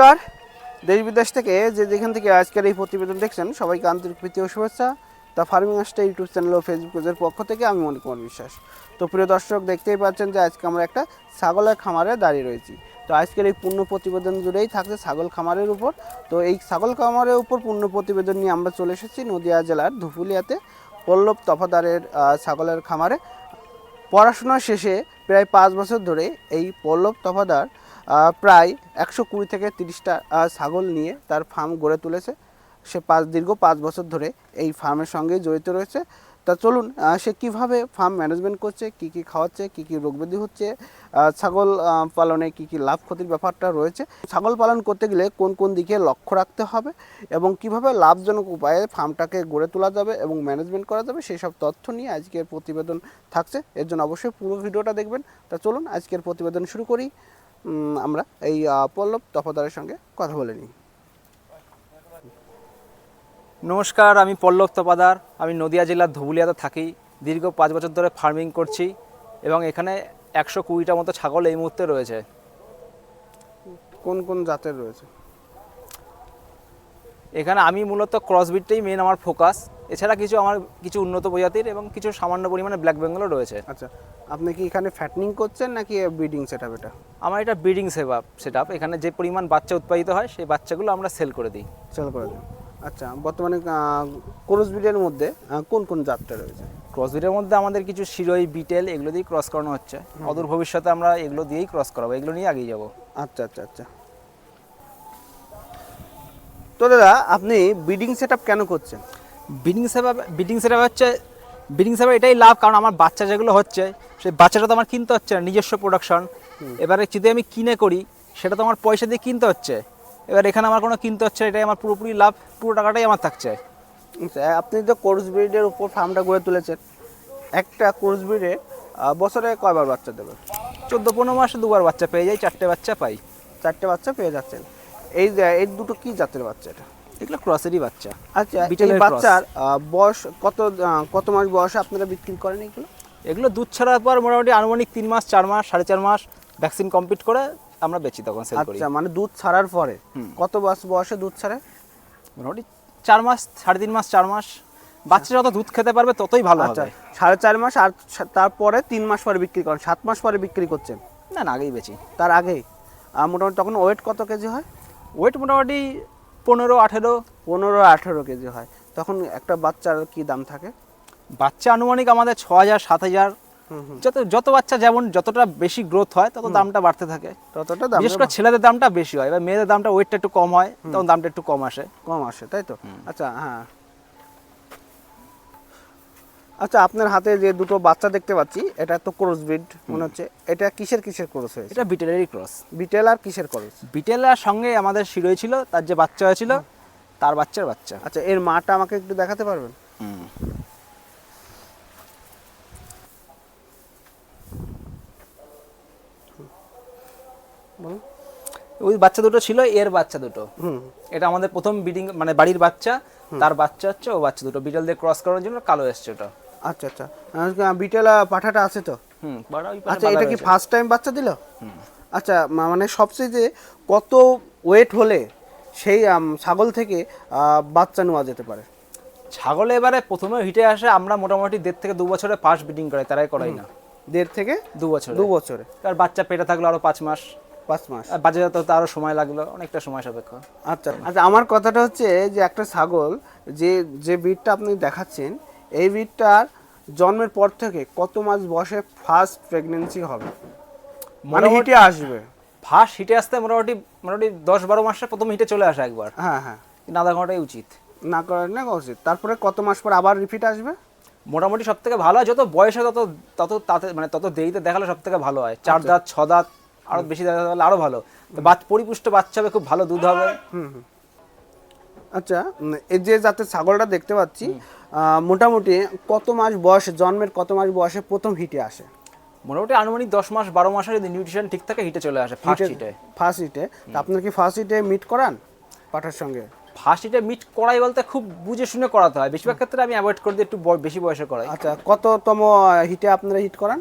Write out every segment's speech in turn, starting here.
নমস্কার। দেশ বিদেশ থেকে যে যেখান থেকে আজকের এই প্রতিবেদন দেখছেন, সবাইকে আন্তরিক প্রীতি ও শুভেচ্ছা। তা ফার্মিং আস্টা ইউটিউব চ্যানেল ও ফেসবুক পেজের পক্ষ থেকে আমি মনে কুমার বিশ্বাস। তো প্রিয় দর্শক, দেখতেই পাচ্ছেন যে আজকে আমরা একটা ছাগলের খামারে দাঁড়িয়ে রয়েছি। তো আজকের এই পূর্ণ প্রতিবেদন জুড়েই থাকছে ছাগল খামারের উপর। তো এই ছাগল খামারের উপর পূর্ণ প্রতিবেদন নিয়ে আমরা চলে এসেছি নদিয়া জেলার ধুফুলিয়াতে পল্লব তফাদারের ছাগলের খামারে। পড়াশোনা শেষে প্রায় পাঁচ বছর ধরে এই পল্লব তফাদার প্রায় একশো কুড়ি থেকে তিরিশটা ছাগল নিয়ে তার ফার্ম গড়ে তুলেছে। সে পাঁচ, দীর্ঘ পাঁচ বছর ধরে এই ফার্মের সঙ্গে জড়িত রয়েছে। তা চলুন সে কীভাবে ফার্ম ম্যানেজমেন্ট করছে, কি কি খাওয়াচ্ছে, কি কি রোগব্যাধি হচ্ছে ছাগল পালনে কি কি লাভ ক্ষতির ব্যাপারটা রয়েছে, ছাগল পালন করতে গেলে কোন কোন দিকে লক্ষ্য রাখতে হবে এবং কীভাবে লাভজনক উপায়ে ফার্মটাকে গড়ে তোলা যাবে এবং ম্যানেজমেন্ট করা যাবে, সেই সব তথ্য নিয়ে আজকের প্রতিবেদন থাকছে। এর জন্য অবশ্যই পুরো ভিডিওটা দেখবেন। তা চলুন, আজকের প্রতিবেদন শুরু করি। আমরা এই পল্লব তফাদারের সঙ্গে কথা বলে নিই। নমস্কার আমি পল্লব তপাদার। আমি নদিয়া জেলার ধুবুলিয়াতে থাকি। দীর্ঘ পাঁচ বছর ধরে ফার্মিং করছি এবং এখানে একশো কুড়িটা মতো ছাগল এই মুহূর্তে রয়েছে। কোন কোন জাতের রয়েছে? এখানে আমি মূলত ক্রসবিটটাই মেন আমার ফোকাস এছাড়া কিছু আমার কিছু উন্নত প্রজাতির এবং কিছু সামান্য পরিমাণে ব্ল্যাক বেঙ্গলও রয়েছে। আচ্ছা আপনি কি এখানে ফ্যাটনিং করছেন নাকি ব্রিডিং সেট আপ এটা? আমার এটা ব্রিডিং সেবা সেট আপ এখানে যে পরিমাণ বাচ্চা উৎপাদিত হয় সেই বাচ্চাগুলো আমরা সেল করে দিই। সেল করে দিন আচ্ছা বর্তমানে ক্রস ব্রিডের মধ্যে কোন কোন জাতটা রয়েছে? ক্রসবিটের মধ্যে আমাদের কিছু শিরোই বিটেল এগুলো দিয়েই ক্রস করানো হচ্ছে। অদূর ভবিষ্যতে আমরা এগুলো দিয়েই ক্রস করাবো এগুলো নিয়ে আগিয়ে যাব। আচ্ছা আচ্ছা আচ্ছা। তো দাদা আপনি ব্রিডিং সেট আপ কেন করছেন? বিডিং সেবা বিডিং সেবা হচ্ছে বিডিং সেবা এটাই লাভ কারণ আমার বাচ্চা যেগুলো হচ্ছে সেই বাচ্চাটা তো আমার কিনতে হচ্ছে না নিজস্ব প্রোডাকশন এবারে যদি আমি কিনে করি সেটা তো আমার পয়সা দিয়ে কিনতে হচ্ছে। এবার এখানে আমার কোনো কিনতে হচ্ছে এটাই আমার পুরোপুরি লাভ পুরো টাকাটাই আমার থাকছে। আচ্ছা আপনি তো কোর্স ব্রিডের উপর ফার্মটা গড়ে তুলেছেন। একটা কোর্স ব্রিডে বছরে কয়বার বাচ্চা দেবে চোদ্দ পনেরো মাসে দুবার বাচ্চা পেয়ে যাই চারটে বাচ্চা পাই। চারটে বাচ্চা পেয়ে যাচ্ছেন। এই এই দুটো কি জাতের বাচ্চা এটা? এগুলো ক্রসেরই বাচ্চা। আচ্ছা এই বাচ্চার বয়স কত কত মাস বয়সে আপনারা বিক্রি করেন এগুলো? এগুলো দুধ ছাড়ার পর মোটামুটি আনুমানিক তিন মাস চার মাস সাড়ে চার মাস ভ্যাকসিন কমপ্লিট করে আমরা বেচি তখন সেল করি। আচ্ছা মানে দুধ ছাড়ার পরে কত মাস বয়সে দুধ ছাড়ে? মোটামুটি চার মাস সাড়ে তিন মাস চার মাস। বাচ্চা যত দুধ খেতে পারবে ততই ভালো আচ্ছা সাড়ে চার মাস আর তারপরে তিন মাস পরে বিক্রি করেন সাত মাস পরে বিক্রি করছেন? না না আগেই বেচি। তার আগেই। মোটামুটি তখন ওয়েট কত কেজি হয়? ওয়েট মোটামুটি পনেরো আঠেরো? পনেরো আঠেরো কেজি হয়। তখন একটা বাচ্চার কি দাম থাকে? বাচ্চা আনুমানিক আমাদের ছ হাজার সাত হাজার যত যত বাচ্চা যেমন যতটা বেশি গ্রোথ হয় তত দামটা বাড়তে থাকে। ততটা দাম বিশেষ করে ছেলেদের দামটা বেশি হয়। এবার মেয়েদের দামটা ওয়েটটা একটু কম হয় তখন দামটা একটু কম আসে। কম আসে তাই তো? আচ্ছা হ্যাঁ। আচ্ছা আপনার হাতে যে দুটো বাচ্চা দেখতে পাচ্ছি এটা তো ক্রস ব্রিড মনে হচ্ছে। এটা কিসের কিসের ক্রস হয়েছে? এটা বিটেলেরই ক্রস বিটেল আর কিসের ক্রস বিটেলের সঙ্গে আমাদের শিরোই ছিল তার যে বাচ্চা হয়েছিল তার বাচ্চার বাচ্চা। আচ্ছা এর মাটা আমাকে একটু দেখাতে পারবেন? ওই বাচ্চা দুটো ছিল এর বাচ্চা দুটো। হুম। এটা আমাদের প্রথম বিডিং মানে বাড়ির বাচ্চা তার বাচ্চা হচ্ছে ও বাচ্চা দুটো। বিটেল দিয়ে ক্রস করার জন্য কালো এসছে ওটা। আচ্ছা আচ্ছা। বিটেল পাঠাটা আছে তো? হুম আচ্ছা এটা কি ফার্স্ট টাইম বাচ্চা দিল? আচ্ছা মানে সবচেয়ে যে কত ওয়েট হলে সেই ছাগল থেকে বাচ্চা নেওয়া যেতে পারে? ছাগল এবারে প্রথমে হিটে আসে আমরা মোটামুটি দেড় থেকে দু বছরে ফার্স্ট ব্রিডিং করাই তারাই করাই না। দেড় থেকে দু বছরে। দু বছরে। আর বাচ্চা পেটে থাকল আরও পাঁচ মাস। পাঁচ মাস। যেতে তো আরও সময় লাগল অনেকটা সময় সাপেক্ষ। আচ্ছা আচ্ছা। আমার কথাটা হচ্ছে যে একটা ছাগল যে যে বিটটা আপনি দেখাচ্ছেন এই বিটটার জন্মের পর থেকে কত মাস বসে ফার্স্ট প্রেগনেন্সি হবে? মানে হিটে আসবে? ফার্স্ট হিটে আসতে মোটামুটি মোটামুটি দশ বারো মাসে প্রথম হিটে চলে আসে একবার। হ্যাঁ হ্যাঁ। আধা ঘন্টাই উচিত। না করার না উচিত। তারপরে কত মাস পর আবার রিপিট আসবে? মোটামুটি সব থেকে ভালো হয় যত বয়সে তত তত তাতে মানে তত দেরিতে দেখালে সব থেকে ভালো হয়। চার দাঁত ছ দাঁত আরও বেশি দাঁত হলে আরও ভালো। পরিপুষ্ট বাচ্চা হবে খুব ভালো দুধ হবে। হুম আচ্ছা এই যে যাতে ছাগলটা দেখতে পাচ্ছি মোটামুটি কত মাস বয়সে জন্মের কত মাস বয়সে প্রথম হিটে আসে? মোটামুটি আনুমানিক দশ মাস বারো মাসের যদি নিউট্রিশন ঠিক থাকে হিটে চলে আসে ফার্স্ট হিটে ফার্স্ট হিটে। তা আপনার কি ফার্স্ট হিটে মিট করান পাঠার সঙ্গে? ফার্স্ট হিটে মিট করাই বলতে খুব বুঝে শুনে করাতে হয়। বেশিরভাগ ক্ষেত্রে আমি অ্যাভয়েড করে দিই একটু বেশি বয়সে করাই। আচ্ছা কততম হিটে আপনারা হিট করান?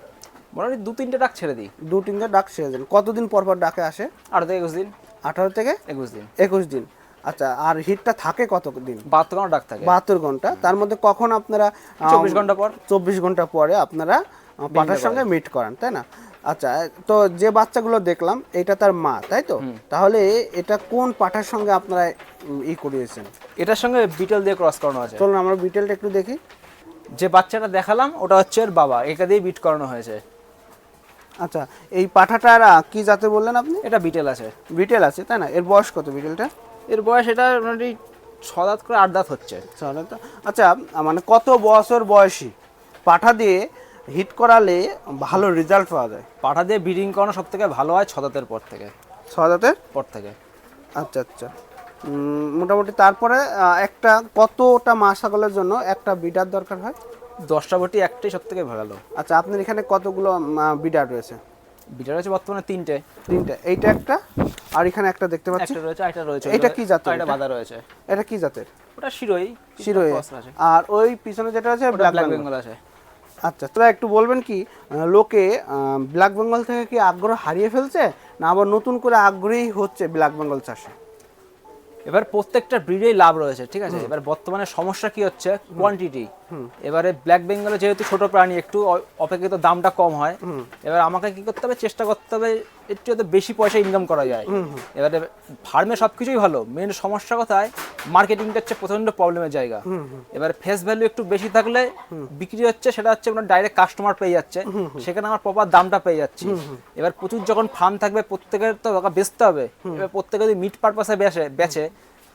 মোটামুটি দু তিনটে ডাক ছেড়ে দিই। দু তিনটে ডাক সেরে দেন। কতদিন পর পর ডাকে আসে? আট থেকে একুশ দিন। আঠারো থেকে একুশ দিন। একুশ দিন। আচ্ছা আর হিটটা থাকে কত দিন বাহাত্তর ঘণ্টা ডাক থাকে। বাহাত্তর ঘণ্টা। তার মধ্যে কখন আপনারা চব্বিশ ঘণ্টা পর। চব্বিশ ঘণ্টা পরে আপনারা পাঠার সঙ্গে মিট করান তাই না? আচ্ছা তো যে বাচ্চাগুলো দেখলাম এটা তার মা তাই তো? তাহলে এটা কোন পাঠার সঙ্গে আপনারা ই করিয়েছেন? এটার সঙ্গে বিটেল দিয়ে ক্রস করানো আছে। চলুন আমরা বিটেলটা একটু দেখি। যে বাচ্চাটা দেখালাম ওটা হচ্ছে এর বাবা। এটা দিয়ে বিট করানো হয়েছে। আচ্ছা এই পাঠাটার কি জাতে বললেন আপনি? এটা বিটেল আছে। বিটেল আছে তাই না? এর বয়স কত বিটেলটা এর বয়স এটা মোটামুটি ছ দাঁত করে আট দাঁত হচ্ছে আচ্ছা মানে কত বছর বয়সী? পাঠা দিয়ে হিট করালে ভালো রেজাল্ট পাওয়া যায়। পাঠা দিয়ে ব্রিডিং করানো সব থেকে ভালো হয় ছ দাঁতের পর থেকে। ছ জাতের পর থেকে। আচ্ছা আচ্ছা। মোটামুটি তারপরে একটা কতটা মা ছাগলের জন্য একটা বিডার দরকার হয়? দশটা বটি একটাই সব থেকে ভালো। আচ্ছা আপনার এখানে কতগুলো বিডার রয়েছে? বিটার আছে বর্তমানে তিনটে। তিনটে। এইটা একটা আর এখানে একটা দেখতে পাচ্ছি। একটা রয়েছে রয়েছে। এটা কি জাতের? এটা? বাঁধা রয়েছে। এটা কি জাতের? ওটা শিরোই শিরোই। আর ওই পিছনে যেটা আছে ব্ল্যাক বেঙ্গল আছে। আচ্ছা তোরা একটু বলবেন কি লোকে ব্ল্যাক বেঙ্গল থেকে কি আগ্রহ হারিয়ে ফেলছে না আবার নতুন করে আগ্রহী হচ্ছে ব্ল্যাক বেঙ্গল চাষে? এবার প্রত্যেকটা ব্রিডেই লাভ রয়েছে ঠিক আছে? এবার বর্তমানে সমস্যা কি হচ্ছে? কোয়ান্টিটি এবারে ব্ল্যাক বেঙ্গলে যেহেতু ছোট প্রাণী একটু অপেক্ষিত দামটা কম হয়। এবার আমাকে কি করতে হবে? চেষ্টা করতে হবে একটু যাতে বেশি পয়সা ইনকাম করা যায়। এবারে ফার্মে সব কিছুই ভালো মেন সমস্যা কথায়? মার্কেটিংটা হচ্ছে প্রচণ্ড প্রবলেমের জায়গা। এবার ফেস ভ্যালু একটু বেশি থাকলে বিক্রি হচ্ছে সেটা হচ্ছে আপনার ডাইরেক্ট কাস্টমার পেয়ে যাচ্ছে। সেখানে আমার প্রপার দামটা পেয়ে যাচ্ছি। এবার প্রচুর যখন ফার্ম থাকবে প্রত্যেকের তো বেচতে হবে। এবার প্রত্যেকে যদি মিট পারপাসে বেছে বেচে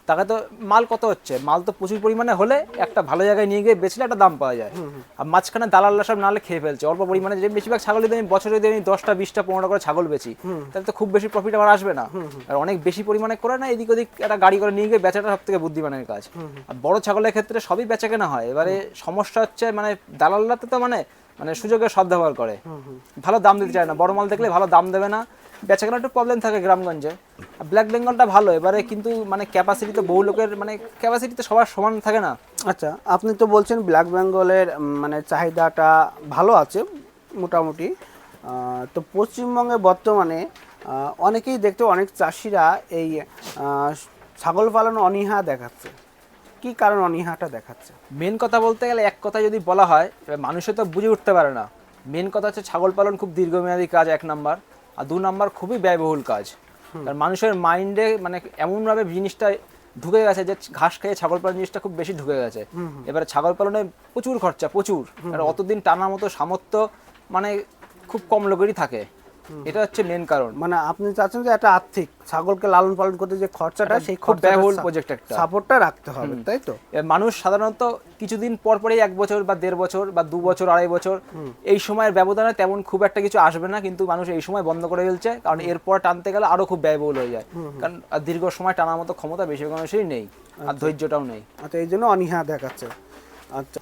তাকে তো মাল কত হচ্ছে? মাল তো প্রচুর পরিমাণে হলে একটা ভালো জায়গায় নিয়ে গিয়ে বেচলে একটা দাম পাওয়া যায়। আর মাঝখানে দালালরা সব নালে খেয়ে ফেলছে। অল্প পরিমাণে যে বেশিরভাগ ছাগল যদি আমি বছরে যদি আমি দশটা বিশটা পনেরো করে ছাগল বেচি তাহলে তো খুব বেশি প্রফিট আমার আসবে না। আর অনেক বেশি পরিমাণে করে না এদিক ওদিক একটা গাড়ি করে নিয়ে গিয়ে বেচাটা সব থেকে বুদ্ধিমানের কাজ। আর বড় ছাগলের ক্ষেত্রে সবই বেচা কেনা হয়। এবারে সমস্যা হচ্ছে মানে দালালরা তো মানে মানে সুযোগের সদ্ব্যবহার করে। ভালো দাম দিতে চায় না। বড় মাল দেখলে ভালো দাম দেবে না। বেচা কেনা একটু প্রবলেম থাকে গ্রামগঞ্জে। ব্ল্যাক বেঙ্গলটা ভালো এবারে কিন্তু মানে ক্যাপাসিটি তো বহু লোকের মানে ক্যাপাসিটি তো সবার সমান থাকে না। আচ্ছা আপনি তো বলছেন ব্ল্যাক বেঙ্গলের মানে চাহিদাটা ভালো আছে মোটামুটি। তো পশ্চিমবঙ্গে বর্তমানে অনেকেই দেখতে অনেক চাষিরা এই ছাগল পালন অনীহা দেখাচ্ছে। কি কারণ অনীহাটা দেখাচ্ছে? মেন কথা বলতে গেলে এক কথা যদি বলা হয় মানুষে তো বুঝে উঠতে পারে না। মেন কথা হচ্ছে ছাগল পালন খুব দীর্ঘমেয়াদী কাজ এক নাম্বার। আর দু নম্বর খুবই ব্যয়বহুল কাজ। কারণ মানুষের মাইন্ডে মানে এমনভাবে জিনিসটা ঢুকে গেছে যে ঘাস খেয়ে ছাগল পালন জিনিসটা খুব বেশি ঢুকে গেছে। এবারে ছাগল পালনে প্রচুর খরচা প্রচুর। অতদিন টানার মতো সামর্থ্য মানে খুব কম লোকেরই থাকে। এটা হচ্ছে মেন কারণ। মানে আপনি চাচ্ছেন যে একটা আর্থিক ছাগলকে লালন পালন করতে যে খরচাটা সেই খুব খরচাটা ব্যয়বহুল project একটা। সাপোর্টটা রাখতে হবে তাই তো? মানুষ সাধারণত কিছুদিন পর পরেই এক বছর বা দেড় বছর বা দু বছর আড়াই বছর এই সময়ের ব্যবধানে তেমন খুব একটা কিছু আসবে না কিন্তু মানুষ এই সময় বন্ধ করে ফেলছে কারণ এরপর টানতে গেলে আরও খুব ব্যয়বহুল হয়ে যায়। কারণ দীর্ঘ সময় টানার মতো ক্ষমতা বেশিরভাগ মানুষেরই নেই আর ধৈর্যটাও নেই। আচ্ছা এই জন্য অনীহা দেখাচ্ছে। আচ্ছা।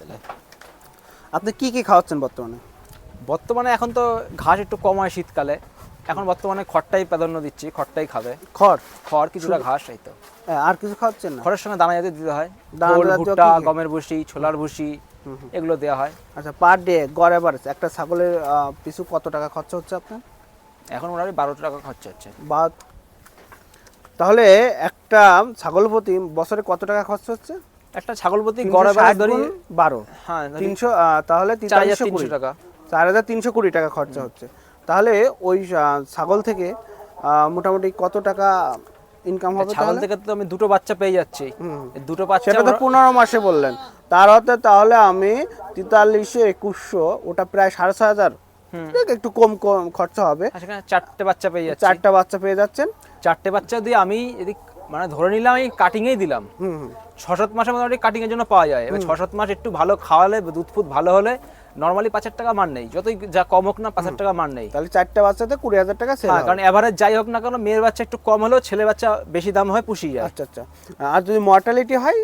আপনি কি কি খাওয়াচ্ছেন বর্তমানে? বর্তমানে এখন তো ঘাস একটু কম হয় শীতকালে। এখন বর্তমানে খড়টাই প্রাধান্য দিচ্ছি খড়টাই খাবে। খড়? খড় কিছুটা ঘাস এই তো। হ্যাঁ, আর কিছু খাওয়াচ্ছেন না? খড়ের সঙ্গে দানা জাতীয় দিতে হয়। ভুট্টা? গমের ভুসি ছোলার ভুসি এগুলো দেওয়া হয়। আচ্ছা পার ডে গড় এভারেজ একটা ছাগলের পিছু কত টাকা খরচা হচ্ছে আপনার? এখন মোটামুটি বারোশো টাকা খরচা হচ্ছে। বা তাহলে একটা ছাগল প্রতি বছরে কত টাকা খরচ হচ্ছে? একটা ছাগল প্রতি গড়ে ষাট ধরি বারো। হ্যাঁ তিনশো তাহলে তিনশো টাকা। চার হাজার তিনশো কুড়ি টাকা খরচা হচ্ছে। তাহলে ওই ছাগল থেকে মোটামুটি কত টাকা ইনকাম হবে ছাগল থেকে তো আমি দুটো বাচ্চা পেয়ে যাচ্ছি। দুটো বাচ্চা সেটা তো পনেরো মাসে বললেন। তার হতে তাহলে আমি তেতাল্লিশে একুশশো ওটা প্রায় সাড়ে ছয় হাজার। একটু কম কম খরচা হবে। চারটে বাচ্চা পেয়ে যাচ্ছে। চারটা বাচ্চা পেয়ে যাচ্ছেন। চারটে বাচ্চা দিয়ে আমি এদিক মানে ধরে নিলাম এই কাটিংয়েই দিলাম। ছ সাত মাসের মোটামুটি কাটিং এর জন্য পাওয়া যায়। এবার ছ সাত মাস একটু ভালো খাওয়ালে দুধ ফুদ ভালো হলে নর্মালি পাঁচ হাজার টাকা মান নেই। যতই যা কম হোক না পাঁচ হাজার টাকা মান নেই। তাহলে চারটা বাচ্চাতে কুড়ি হাজার টাকা সেল হ্যাঁ কারণ এভারেজ যাই হোক না কেন মেয়ের বাচ্চা একটু কম হলেও ছেলে বাচ্চা বেশি দাম হয় পুষি যায়। আচ্ছা আচ্ছা। আর যদি মর্টালিটি হয়?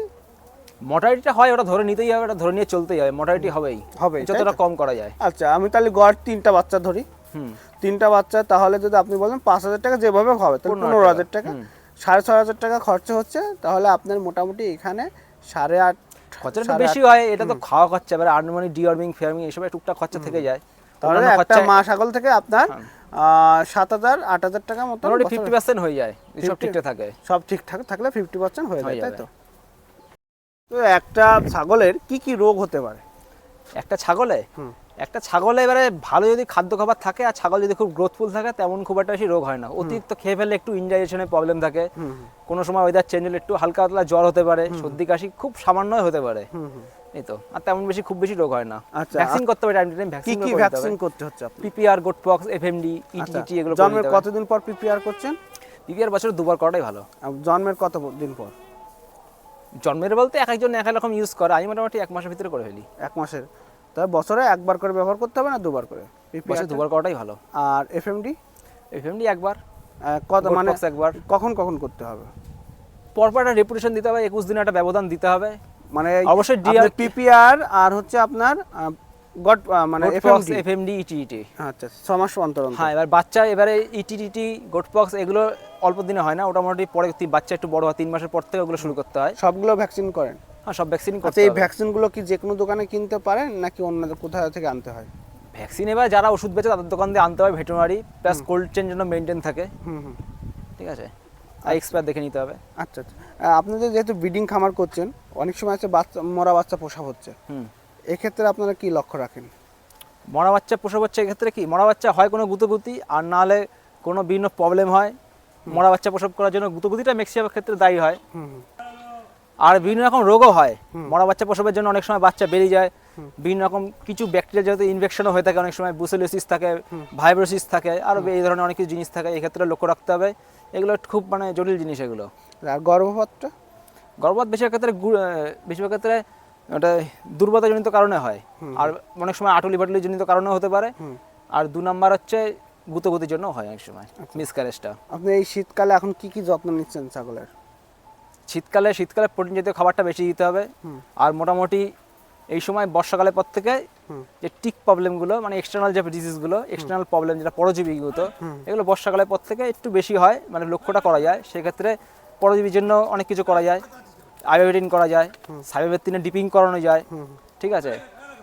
মর্টালিটিটা হয় ওটা ধরে নিতেই হবে ওটা ধরে নিয়ে চলতেই হবে। মর্টালিটি হবেই। তাই যতটা কম করা যায়। আচ্ছা আমি তাহলে গড় তিনটা বাচ্চা ধরি। হুম। তিনটা বাচ্চা তাহলে যদি আপনি বলেন পাঁচ হাজার টাকা যেভাবে হবে তাহলে পনেরো হাজার টাকা। সাড়ে ছয় হাজার টাকা খরচা হচ্ছে তাহলে আপনার মোটামুটি এখানে সাড়ে আট খরচাটা বেশি হয় এটা তো খাওয়া খরচা এবার আনুমানিক ডিওয়ার্মিং ফেয়ার্মিং এসব টুকটাক খরচা থেকে যায়। তাহলে একটা মা ছাগল থেকে আপনার সাত হাজার আট হাজার টাকা মতো ফিফটি পার্সেন্ট হয়ে যায় সব 50 ঠিকঠাক থাকে। সব ঠিকঠাক থাকলে ফিফটি পার্সেন্ট হয়ে যায় তাই তো? তো একটা ছাগলের কি কি রোগ হতে পারে? একটা ছাগলে? হুম। একটা ছাগলে এবারে ভালো যদি খাদ্য খাবার থাকে আর ছাগল যদি খুব গ্রোথফুল থাকে তেমন খুব একটা বেশি রোগ হয় না। অতিরিক্ত খেয়ে ফেললে একটু ইনডাইজেশনের প্রবলেম থাকে। কোনো সময় ওয়েদার চেঞ্জ হলে একটু হালকা পাতলা জ্বর হতে পারে সর্দি কাশি খুব সামান্যই হতে পারে। এই তো। আর তেমন বেশি খুব বেশি রোগ হয় না। আচ্ছা, ভ্যাকসিন করতে হবে টাইম টু টাইম ভ্যাকসিন কি ভ্যাকসিন করতে হচ্ছে পিপিআর গোটপক্স এফএমডি আচ্ছা, ইটিটি এগুলো জন্মের কতদিন পর পিপিআর করছেন? পিপিআর বছর দুবার করাটাই ভালো। জন্মের কত দিন পর? জন্মের বলতে এক একজন এক এক রকম ইউজ করে। আমি মোটামুটি এক মাসের ভিতরে করে ফেলি। এক মাসের। তবে বছরে একবার করে ব্যবহার করতে হবে না দুবার করে? বছর? দুবার করাটাই ভালো। আর এফএমডি এফএমডি একবার। কত মানে একবার। কখন কখন করতে হবে? পরপর একটা রেপুটেশন দিতে হবে একুশ দিনে একটা ব্যবধান দিতে হবে। মানে অবশ্যই DR পিপিআর আর হচ্ছে আপনার গট মানে এফএমডি এফএমডি ইটিটি আচ্ছা ছ মাস অন্তর অন্তর। হ্যাঁ এবার বাচ্চা এবারে ইটিটি গোটপক্স এগুলো অল্প দিনে হয় না মোটামুটি পরে বাচ্চা একটু বড় হয় তিন মাসের পর থেকে ওগুলো শুরু করতে হয়। সবগুলো ভ্যাকসিন করেন? হ্যাঁ সব ভ্যাকসিন আচ্ছা করতে এই ভ্যাকসিনগুলো কি যে কোনো দোকানে কিনতে পারেন নাকি অন্য কোথাও থেকে আনতে হয়? ভ্যাকসিন এবার যারা ওষুধ বেচে তাদের দোকান দিয়ে আনতে হবে ভেটেরিনারি প্লাস কোল্ড চেন যেন মেনটেন থাকে। হুম ঠিক আছে? আর এক্সপায়ার দেখে নিতে হবে। আচ্ছা আচ্ছা। আপনাদের যেহেতু ব্রিডিং খামার করছেন অনেক সময় আছে বাচ্চা মরা বাচ্চা প্রসব হচ্ছে। হুম। এক্ষেত্রে আপনারা কি লক্ষ্য রাখেন? মরা বাচ্চা প্রসব হচ্ছে এক্ষেত্রে কি? মরা বাচ্চা হয় কোনো গুতগুতি আর নাহলে কোনো বিভিন্ন প্রবলেম হয়। মরা বাচ্চা প্রসব করার জন্য গুতগুতিটা ম্যাক্সিমাম ক্ষেত্রে দায়ী হয়। আর বিভিন্ন রকম রোগও হয়। মরা বাচ্চা প্রসবের জন্য অনেক সময় বাচ্চা বেরিয়ে যায়। বিভিন্ন রকম কিছু ব্যাকটেরিয়া যেহেতু ইনফেকশনও হয়ে থাকে অনেক সময় বুসেলোসিস থাকে ভাইব্রোসিস থাকে আরও এই ধরনের অনেক কিছু জিনিস থাকে এক্ষেত্রে লক্ষ্য রাখতে হবে। এগুলো খুব মানে জটিল জিনিস এগুলো। আর গর্ভপাতটা? গর্ভপাত বেশিরভাগ ক্ষেত্রে বেশিরভাগ ক্ষেত্রে ওটা দুর্বলতাজনিত কারণে হয়। আর অনেক সময় আটুলি বাটুলি জনিত কারণেও হতে পারে। আর দু নাম্বার হচ্ছে গুতগুতির জন্য হয় অনেক সময় মিসক্যারেজটা আপনি এই শীতকালে এখন কি কি যত্ন নিচ্ছেন ছাগলের? শীতকালে শীতকালে প্রোটিন জাতীয় খাবারটা বেশি দিতে হবে। আর মোটামুটি এই সময় বর্ষাকালের পর থেকে যে টিক প্রবলেমগুলো মানে এক্সটার্নাল যে ডিজিজগুলো এক্সটার্নাল প্রবলেম যেটা পরজীবীগুলো এগুলো বর্ষাকালের পর থেকে একটু বেশি হয় মানে লক্ষ্যটা করা যায়। সেক্ষেত্রে পরজীবীর জন্য অনেক কিছু করা যায়। আয়োডিন করা যায় সাইবেতিনে ডিপিং করানো যায় ঠিক আছে?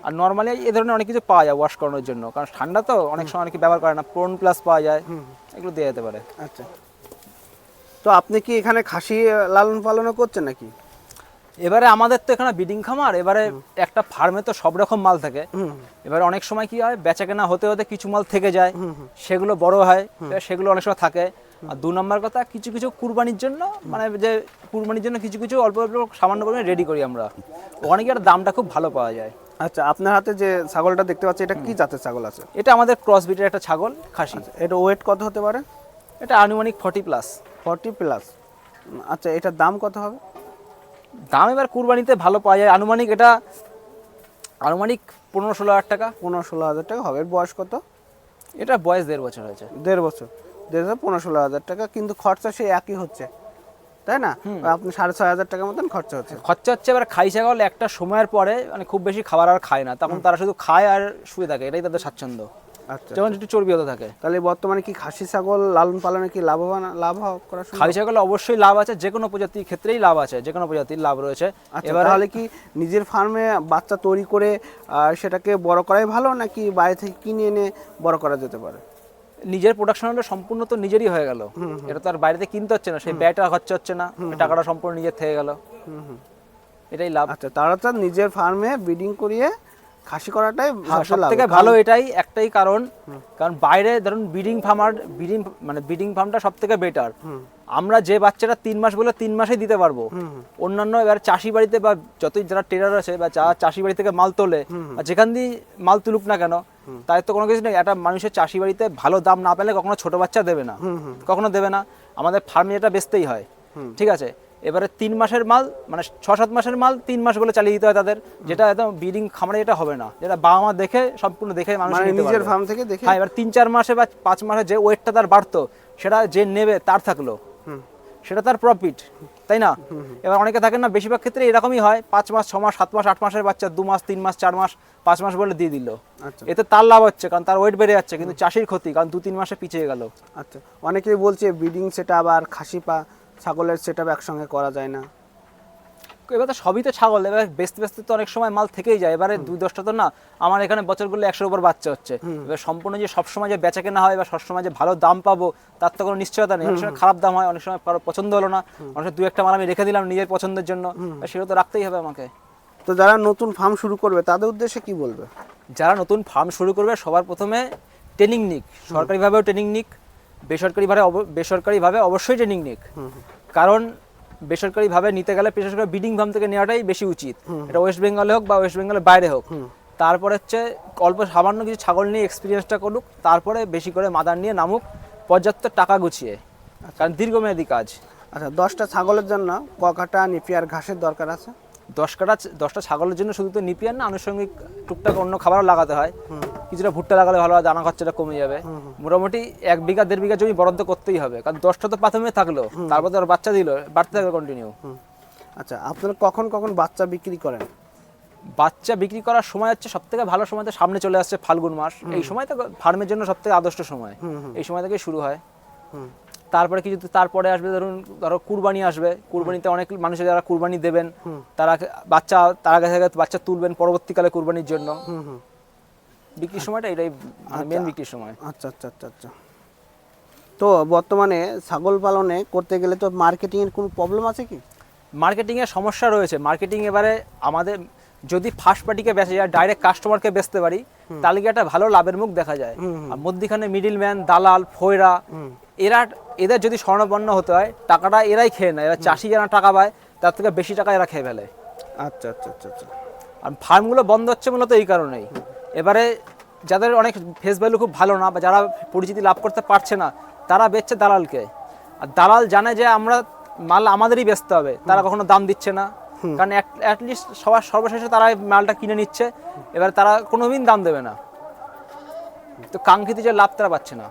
আর নর্মালি এ ধরনের অনেক কিছু পাওয়া যায় ওয়াশ করানোর জন্য। কারণ ঠান্ডা তো অনেক সময় অনেকে ব্যবহার করে না প্রোন প্লাস পাওয়া যায় এগুলো দেওয়া যেতে পারে। আচ্ছা। তো আপনি কি এখানে খাসি লালন পালনও করছেন নাকি? এবারে আমাদের তো এখানে বিডিং খামার এবারে একটা ফার্মে তো সব রকম মাল থাকে। এবারে অনেক সময় কি হয় বেচা কেনা হতে হতে কিছু মাল থেকে যায় সেগুলো বড় হয় সেগুলো অনেক সময় থাকে। আর দু নম্বর কথা কিছু কিছু কুরবানির জন্য মানে যে কুরবানির জন্য কিছু কিছু অল্প অল্প সামান্য পরিমাণে রেডি করি আমরা। ওখানে একটা দামটা খুব ভালো পাওয়া যায়। আচ্ছা আপনার হাতে যে ছাগলটা দেখতে পাচ্ছি এটা কি জাতের ছাগল আছে? এটা আমাদের ক্রস বিটের একটা ছাগল খাসি। এটা ওয়েট কত হতে পারে? এটা আনুমানিক ফর্টি প্লাস ফর্টি প্লাস আচ্ছা এটার দাম কত হবে? দাম এবার কুরবানিতে ভালো পাওয়া যায়। আনুমানিক এটা আনুমানিক পনেরো ষোলো হাজার টাকা। পনেরো ষোলো হাজার টাকা হবে। এর বয়স কত? এটা বয়স দেড় বছর হয়েছে। দেড় বছর। দেড় বছর পনেরো ষোলো হাজার টাকা। কিন্তু খরচা সেই একই হচ্ছে। তাই না? আপনি সাড়ে ছয় হাজার টাকার মতন খরচা হচ্ছে। খরচা হচ্ছে এবার খাই ছাগল একটা সময়ের পরে মানে খুব বেশি খাবার আর খায় না। তখন তারা শুধু খায় আর শুয়ে থাকে। এটাই তাদের স্বাচ্ছন্দ্য। যেমন একটু চর্বি হতে থাকে। তাহলে বর্তমানে কি খাসি ছাগল লালন পালনে কি লাভবান লাভ করা খাসি ছাগলে অবশ্যই লাভ আছে যে কোনো প্রজাতির ক্ষেত্রেই লাভ আছে যে কোনো প্রজাতির লাভ রয়েছে। আচ্ছা এবার তাহলে কি নিজের ফার্মে বাচ্চা তৈরি করে আর সেটাকে বড় করাই ভালো নাকি বাইরে থেকে কিনে এনে বড় করা যেতে পারে? নিজের প্রোডাকশন হলে সম্পূর্ণ তো নিজেরই হয়ে গেল। এটা তো আর বাইরেতে কিনতে হচ্ছে না সেই ব্যয়টা খরচা হচ্ছে না টাকাটা সম্পূর্ণ নিজের থেকে গেল। এটাই লাভ। আচ্ছা তারা তো নিজের ফার্মে ব্রিডিং করিয়ে খাসি করাটাই হ্যাঁ, থেকে ভালো এটাই একটাই কারণ। কারণ বাইরে ধরুন ব্রিডিং ফার্মার ব্রিডিং মানে ব্রিডিং ফার্মটা সব থেকে বেটার আমরা যে বাচ্চাটা তিন মাস বলে তিন মাসেই দিতে পারব। অন্যান্য এবার চাষি বাড়িতে বা যতই যারা ট্রেডার আছে বা চাষি বাড়ি থেকে মাল তোলে যেখান দিয়ে মাল তুলুক না কেন তাই তো কোনো কিছু নেই। একটা মানুষের চাষি বাড়িতে ভালো দাম না পেলে কখনো ছোট বাচ্চা দেবে না। কখনো দেবে না। আমাদের ফার্মে এটা বেচতেই হয়। ঠিক আছে? এবারে তিন মাসের মাল মানে ছ সাত মাসের মাল তিন মাস বলে চালিয়ে দিতে হয় তাদের যেটা একদম ব্রিডিং খামারে এটা হবে না। যেটা বাবা মা দেখে সম্পূর্ণ দেখে মানুষ মানে নিজের ফার্ম থেকে দেখে? হ্যাঁ এবার তিন চার মাসে বা পাঁচ মাসে যে ওয়েটটা তার বাড়তো সেটা যে নেবে তার থাকল। সেটা তার প্রফিট তাই না? এবার অনেকে থাকে না বেশিরভাগ ক্ষেত্রে এরকমই হয় পাঁচ মাস ছ মাস সাত মাস আট মাসের বাচ্চা দু মাস তিন মাস চার মাস পাঁচ মাস বলে দিয়ে দিল। আচ্ছা। এতে তার লাভ হচ্ছে কারণ তার ওয়েট বেড়ে যাচ্ছে কিন্তু চাষির ক্ষতি কারণ দু তিন মাসে পিছিয়ে গেল। আচ্ছা। অনেকেই বলছে ব্রিডিং সেটা আবার খাসি পা ছাগলের সেট আপ একসঙ্গে করা যায় না। এবার তো সবই তো ছাগল এবার বেচতে বেচতে তো অনেক সময় মাল থেকেই যায়। এবারে দুই দশটা তো না আমার এখানে বছরগুলো একশোর উপর বাচ্চা হচ্ছে। এবার সম্পূর্ণ যে সবসময় যে বেচা কেনা হয় বা সবসময় যে ভালো দাম পাবো তার তো কোনো নিশ্চয়তা নেই। অনেক সময় খারাপ দাম হয় অনেক সময় পছন্দ হলো না। অনেক সময় দু একটা মাল আমি রেখে দিলাম নিজের পছন্দের জন্য। সেটা তো রাখতেই হবে আমাকে। তো যারা নতুন ফার্ম শুরু করবে তাদের উদ্দেশ্যে কি বলবে? যারা নতুন ফার্ম শুরু করবে সবার প্রথমে ট্রেনিং নিক। সরকারিভাবেও ট্রেনিং নিক। বেসরকারিভাবে অব- বেসরকারিভাবে অবশ্যই ট্রেনিং নিক। কারণ বেসরকারিভাবে নিতে গেলে বিশেষ করে বিডিং ফার্ম থেকে নেওয়াটাই বেশি উচিত। এটা ওয়েস্ট বেঙ্গলে হোক বা ওয়েস্ট বেঙ্গলের বাইরে হোক। তারপরে হচ্ছে অল্প সামান্য কিছু ছাগল নিয়ে এক্সপিরিয়েন্সটা করুক তারপরে বেশি করে মাদার নিয়ে নামুক পর্যাপ্ত টাকা গুছিয়ে। কারণ দীর্ঘমেয়াদী কাজ। আচ্ছা দশটা ছাগলের জন্য ক কাটা নিপিয়ার ঘাসের দরকার আছে? দশ কাটা দশটা ছাগলের জন্য শুধু তো নিপিয়ার না আনুষঙ্গিক টুকটাক অন্য খাবারও লাগাতে হয়। কিছুটা ভুট্টা লাগালে ভালো হয় দানা খরচাটা কমে যাবে। মোটামুটি এক বিঘা দেড় বিঘা জমি বরাদ্দ করতেই হবে। কারণ দশটা তো প্রথমে থাকল তারপর তো বাচ্চা দিল বাড়তে থাকবে কন্টিনিউ আচ্ছা আপনারা কখন কখন বাচ্চা বিক্রি করেন? বাচ্চা বিক্রি করার সময় হচ্ছে সব থেকে ভালো সময় তো সামনে চলে আসছে ফাল্গুন মাস। এই সময় তো ফার্মের জন্য সব থেকে আদর্শ সময় এই সময় থেকে শুরু হয়। তারপরে কিছু তারপরে আসবে ধরুন ধরো কুরবানি আসবে কুরবানিতে অনেক মানুষ যারা কুরবানি দেবেন তারা বাচ্চা তারা কাছে বাচ্চা তুলবেন পরবর্তীকালে কুরবানির জন্য। হুম হুম। বিক্রির সময়টা এটাই মেন বিক্রির সময়। আচ্ছা আচ্ছা আচ্ছা আচ্ছা। তো বর্তমানে ছাগল পালনে করতে গেলে তো মার্কেটিং এর কোনো প্রবলেম আছে কি? মার্কেটিং এর সমস্যা রয়েছে। মার্কেটিং এবারে আমাদের যদি ফার্স্ট পার্টিকে বেচা যায় ডাইরেক্ট কাস্টমারকে বেচতে পারি তাহলে কি একটা ভালো লাভের মুখ দেখা যায়। আর মধ্যিখানে মিডিল ম্যান দালাল ফয়রা এরা এদের যদি স্বর্ণপন্ন হতে হয় টাকাটা এরাই খেয়ে নেয়। এরা চাষি যারা টাকা পায় তার থেকে বেশি টাকা এরা খেয়ে ফেলে। আচ্ছা আচ্ছা আচ্ছা আচ্ছা। আর ফার্মগুলো বন্ধ হচ্ছে মূলত এই কারণেই। এবারে যাদের অনেক ফেস ভ্যালু খুব ভালো না বা যারা পরিচিতি লাভ করতে পারছে না তারা বেচছে দালালকে। আর দালাল জানে যে আমরা মাল আমাদেরই বেচতে হবে তারা কখনো দাম দিচ্ছে না। কারণ অ্যাটলিস্ট সবার সর্বশেষে তারা মালটা কিনে নিচ্ছে। এবার তারা কোনোদিন দাম দেবে না। তো কাঙ্ক্ষিত যে লাভ তারা পাচ্ছে না।